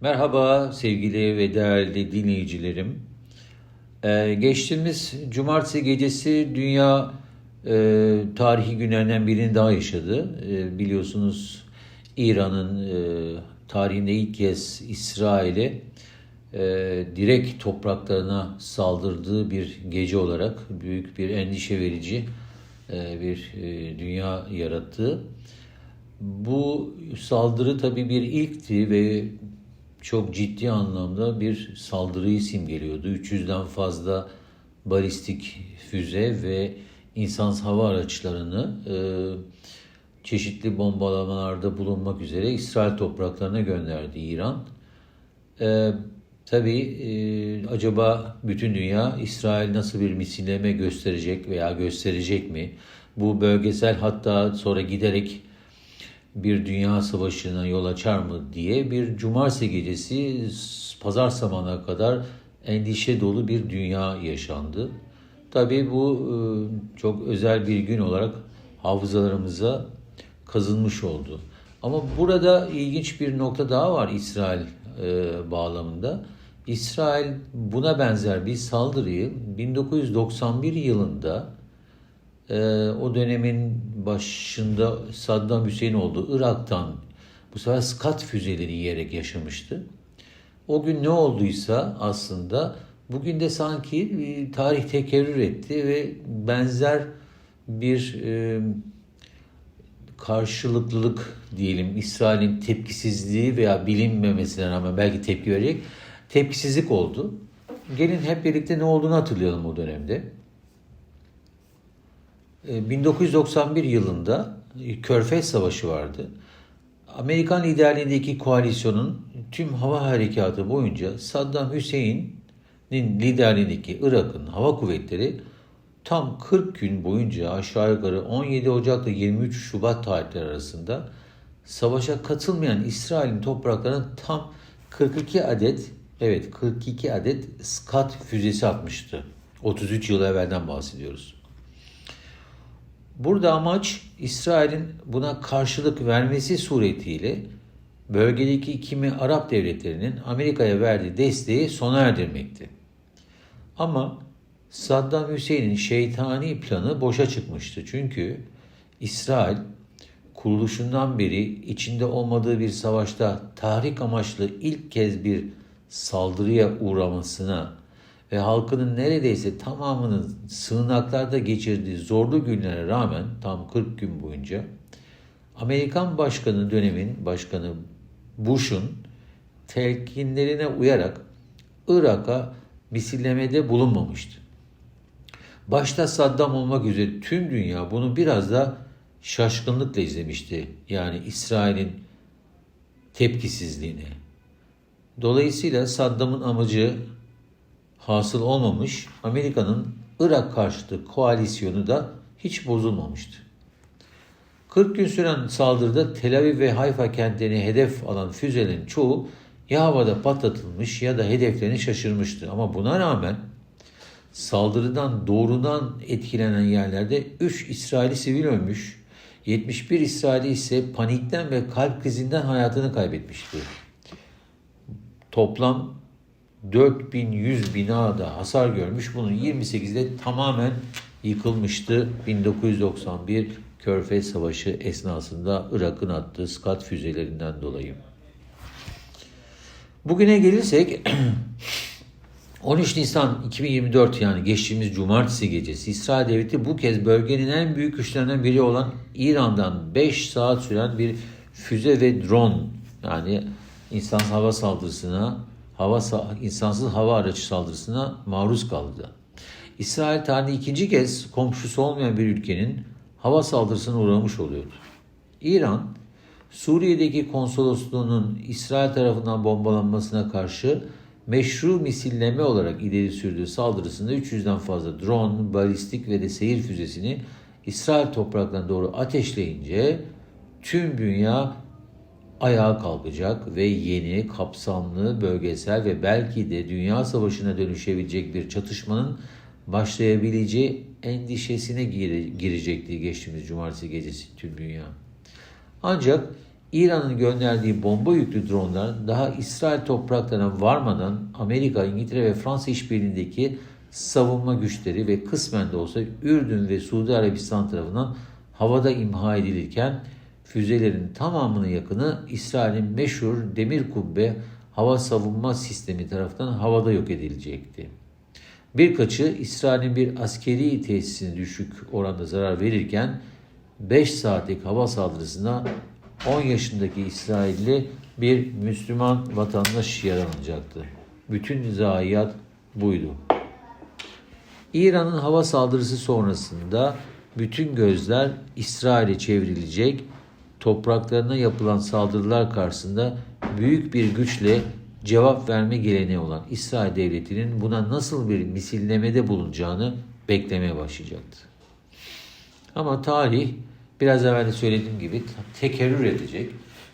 Merhaba sevgili ve değerli dinleyicilerim. Ee, geçtiğimiz cumartesi gecesi dünya e, tarihi günlerinden birini daha yaşadı. E, biliyorsunuz İran'ın e, tarihinde ilk kez İsrail'e e, direkt topraklarına saldırdığı bir gece olarak büyük bir endişe verici e, bir e, dünya yarattı. Bu saldırı tabii bir ilkti ve çok ciddi anlamda bir saldırıyı simgeliyordu. 300'den fazla balistik füze ve insansız hava araçlarını e, çeşitli bombalamalarda bulunmak üzere İsrail topraklarına gönderdi İran. E, tabii e, acaba bütün dünya İsrail nasıl bir misilleme gösterecek veya gösterecek mi? Bu bölgesel hatta sonra giderek bir dünya savaşına yol açar mı diye bir cumartesi gecesi pazar sabahına kadar endişe dolu bir dünya yaşandı. Tabii bu e, çok özel bir gün olarak hafızalarımıza kazınmış oldu. Ama burada ilginç bir nokta daha var İsrail e, bağlamında. İsrail buna benzer bir saldırıyı 1991 yılında e, o dönemin başında Saddam Hüseyin oldu. Irak'tan bu sefer Skat füzeleri yiyerek yaşamıştı. O gün ne olduysa aslında bugün de sanki e, tarih tekerrür etti ve benzer bir e, karşılıklılık diyelim İsrail'in tepkisizliği veya bilinmemesine rağmen belki tepki verecek tepkisizlik oldu. Gelin hep birlikte ne olduğunu hatırlayalım o dönemde. 1991 yılında Körfez Savaşı vardı. Amerikan liderliğindeki koalisyonun tüm hava harekatı boyunca Saddam Hüseyin'in liderliğindeki Irak'ın hava kuvvetleri tam 40 gün boyunca aşağı yukarı 17 Ocak ile 23 Şubat tarihleri arasında savaşa katılmayan İsrail'in topraklarına tam 42 adet evet 42 adet Skat füzesi atmıştı. 33 yıl evvelden bahsediyoruz. Burada amaç İsrail'in buna karşılık vermesi suretiyle bölgedeki kimi Arap devletlerinin Amerika'ya verdiği desteği sona erdirmekti. Ama Saddam Hüseyin'in şeytani planı boşa çıkmıştı. Çünkü İsrail kuruluşundan beri içinde olmadığı bir savaşta tahrik amaçlı ilk kez bir saldırıya uğramasına ve halkının neredeyse tamamının sığınaklarda geçirdiği zorlu günlere rağmen tam 40 gün boyunca Amerikan başkanı dönemin başkanı Bush'un telkinlerine uyarak Irak'a misillemede bulunmamıştı. Başta Saddam olmak üzere tüm dünya bunu biraz da şaşkınlıkla izlemişti. Yani İsrail'in tepkisizliğine. Dolayısıyla Saddam'ın amacı hasıl olmamış, Amerika'nın Irak karşıtı koalisyonu da hiç bozulmamıştı. 40 gün süren saldırıda Tel Aviv ve Hayfa kentlerini hedef alan füzelerin çoğu ya havada patlatılmış ya da hedeflerini şaşırmıştı. Ama buna rağmen saldırıdan doğrudan etkilenen yerlerde 3 İsraili sivil ölmüş, 71 İsraili ise panikten ve kalp krizinden hayatını kaybetmişti. Toplam 4100 bina da hasar görmüş. Bunun 28'de tamamen yıkılmıştı. 1991 Körfez Savaşı esnasında Irak'ın attığı Skat füzelerinden dolayı. Bugüne gelirsek 13 Nisan 2024 yani geçtiğimiz cumartesi gecesi İsrail Devleti bu kez bölgenin en büyük güçlerinden biri olan İran'dan 5 saat süren bir füze ve drone yani insan hava saldırısına hava insansız hava aracı saldırısına maruz kaldı. İsrail tarihinde ikinci kez komşusu olmayan bir ülkenin hava saldırısına uğramış oluyordu. İran, Suriye'deki konsolosluğunun İsrail tarafından bombalanmasına karşı meşru misilleme olarak ileri sürdüğü saldırısında 300'den fazla drone, balistik ve de seyir füzesini İsrail topraklarına doğru ateşleyince tüm dünya ayağa kalkacak ve yeni, kapsamlı, bölgesel ve belki de dünya savaşına dönüşebilecek bir çatışmanın başlayabileceği endişesine gire, girecekti geçtiğimiz cumartesi gecesi tüm dünya. Ancak İran'ın gönderdiği bomba yüklü dronlar daha İsrail topraklarına varmadan Amerika, İngiltere ve Fransa işbirliğindeki savunma güçleri ve kısmen de olsa Ürdün ve Suudi Arabistan tarafından havada imha edilirken füzelerin tamamının yakını İsrail'in meşhur demir kubbe hava savunma sistemi tarafından havada yok edilecekti. Birkaçı İsrail'in bir askeri tesisine düşük oranda zarar verirken 5 saatlik hava saldırısında 10 yaşındaki İsrailli bir Müslüman vatandaş yaralanacaktı. Bütün zayiat buydu. İran'ın hava saldırısı sonrasında bütün gözler İsrail'e çevrilecek, topraklarına yapılan saldırılar karşısında büyük bir güçle cevap verme geleneği olan İsrail Devleti'nin buna nasıl bir misillemede bulunacağını beklemeye başlayacaktı. Ama tarih biraz evvel de söylediğim gibi tekerrür edecek.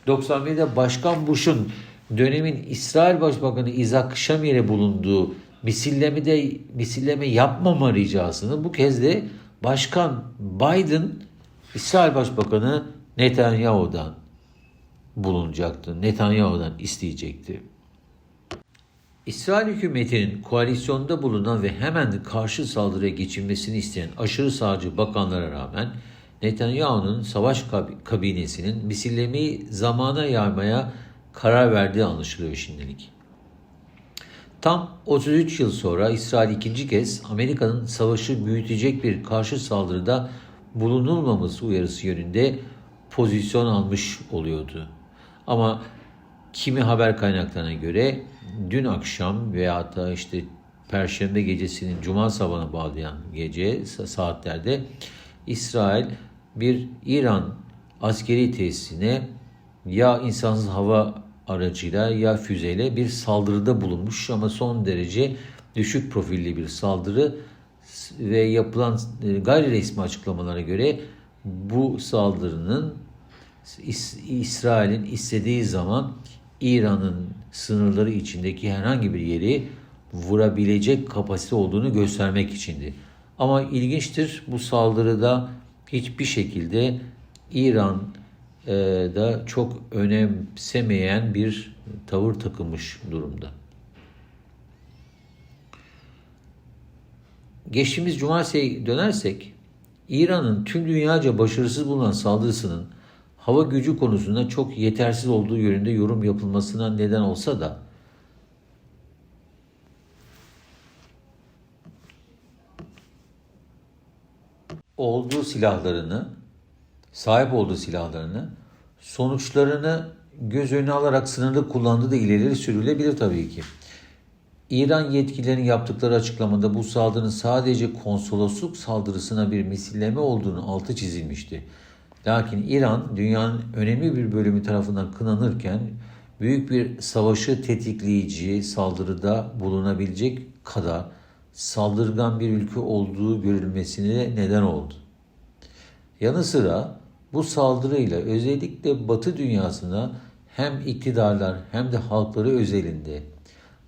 91'de Başkan Bush'un dönemin İsrail Başbakanı Isaac Shamir'e bulunduğu misillemede misilleme yapmama ricasını bu kez de Başkan Biden İsrail Başbakanı Netanyahu'dan bulunacaktı. Netanyahu'dan isteyecekti. İsrail hükümetinin koalisyonda bulunan ve hemen karşı saldırıya geçilmesini isteyen aşırı sağcı bakanlara rağmen Netanyahu'nun savaş kabinesinin misillemeyi zamana yaymaya karar verdiği anlaşılıyor şimdilik. Tam 33 yıl sonra İsrail ikinci kez Amerika'nın savaşı büyütecek bir karşı saldırıda bulunulmaması uyarısı yönünde pozisyon almış oluyordu. Ama kimi haber kaynaklarına göre dün akşam veya da işte Perşembe gecesinin Cuma sabahına bağlayan gece saatlerde İsrail bir İran askeri tesisine ya insansız hava aracıyla ya füzeyle bir saldırıda bulunmuş ama son derece düşük profilli bir saldırı ve yapılan e, gayri resmi açıklamalara göre bu saldırının İsrail'in istediği zaman İran'ın sınırları içindeki herhangi bir yeri vurabilecek kapasite olduğunu göstermek içindi. Ama ilginçtir bu saldırıda hiçbir şekilde İran e, da çok önemsemeyen bir tavır takılmış durumda. Geçtiğimiz cumartesiye dönersek İran'ın tüm dünyaca başarısız bulunan saldırısının hava gücü konusunda çok yetersiz olduğu yönünde yorum yapılmasına neden olsa da olduğu silahlarını, sahip olduğu silahlarını, sonuçlarını göz önüne alarak sınırlı kullandığı da ileri sürülebilir tabii ki. İran yetkililerinin yaptıkları açıklamada bu saldırının sadece konsolosluk saldırısına bir misilleme olduğunu altı çizilmişti. Lakin İran dünyanın önemli bir bölümü tarafından kınanırken büyük bir savaşı tetikleyici saldırıda bulunabilecek kadar saldırgan bir ülke olduğu görülmesine neden oldu. Yanı sıra bu saldırıyla özellikle Batı dünyasına hem iktidarlar hem de halkları özelinde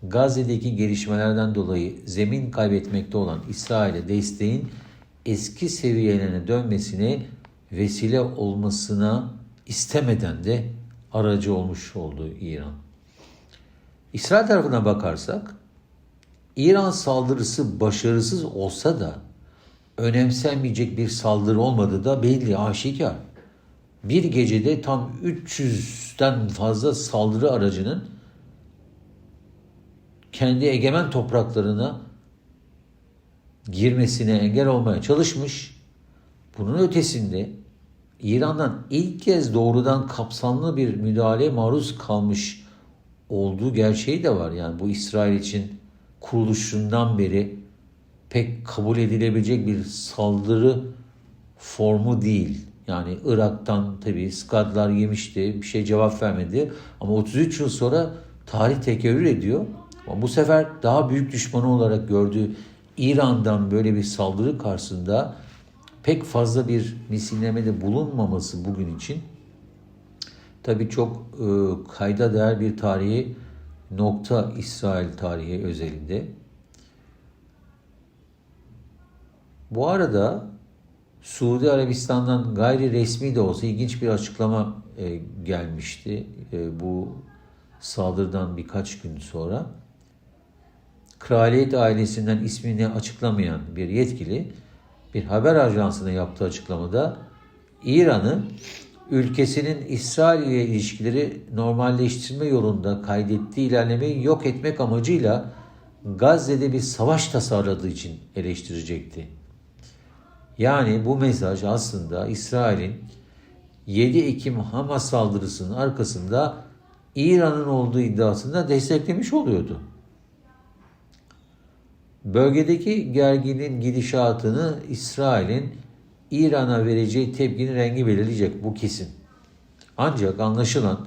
Gazze'deki gelişmelerden dolayı zemin kaybetmekte olan İsrail'e desteğin eski seviyelerine dönmesine vesile olmasına istemeden de aracı olmuş oldu İran. İsrail tarafına bakarsak İran saldırısı başarısız olsa da önemsenmeyecek bir saldırı olmadığı da belli aşikar. Bir gecede tam 300'den fazla saldırı aracının kendi egemen topraklarına girmesine engel olmaya çalışmış. Bunun ötesinde İran'dan ilk kez doğrudan kapsamlı bir müdahale maruz kalmış olduğu gerçeği de var. Yani bu İsrail için kuruluşundan beri pek kabul edilebilecek bir saldırı formu değil. Yani Irak'tan tabii skadlar yemişti, bir şey cevap vermedi. Ama 33 yıl sonra tarih tekerrür ediyor. Ama bu sefer daha büyük düşmanı olarak gördüğü İran'dan böyle bir saldırı karşısında pek fazla bir misillemede bulunmaması bugün için tabii çok e, kayda değer bir tarihi nokta İsrail tarihi özelinde. Bu arada Suudi Arabistan'dan gayri resmi de olsa ilginç bir açıklama e, gelmişti e, bu saldırıdan birkaç gün sonra. Kraliyet ailesinden ismini açıklamayan bir yetkili bir haber ajansına yaptığı açıklamada İran'ı ülkesinin İsrail ile ilişkileri normalleştirme yolunda kaydettiği ilerlemeyi yok etmek amacıyla Gazze'de bir savaş tasarladığı için eleştirecekti. Yani bu mesaj aslında İsrail'in 7 Ekim Hamas saldırısının arkasında İran'ın olduğu iddiasında desteklemiş oluyordu. Bölgedeki gerginin gidişatını İsrail'in İran'a vereceği tepkinin rengi belirleyecek bu kesin. Ancak anlaşılan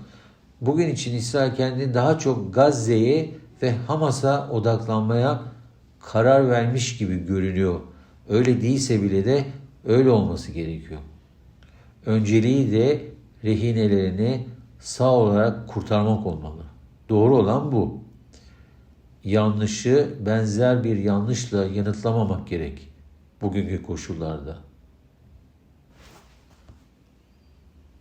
bugün için İsrail kendini daha çok Gazze'ye ve Hamas'a odaklanmaya karar vermiş gibi görünüyor. Öyle değilse bile de öyle olması gerekiyor. Önceliği de rehinelerini sağ olarak kurtarmak olmalı. Doğru olan bu. Yanlışı benzer bir yanlışla yanıtlamamak gerek bugünkü koşullarda.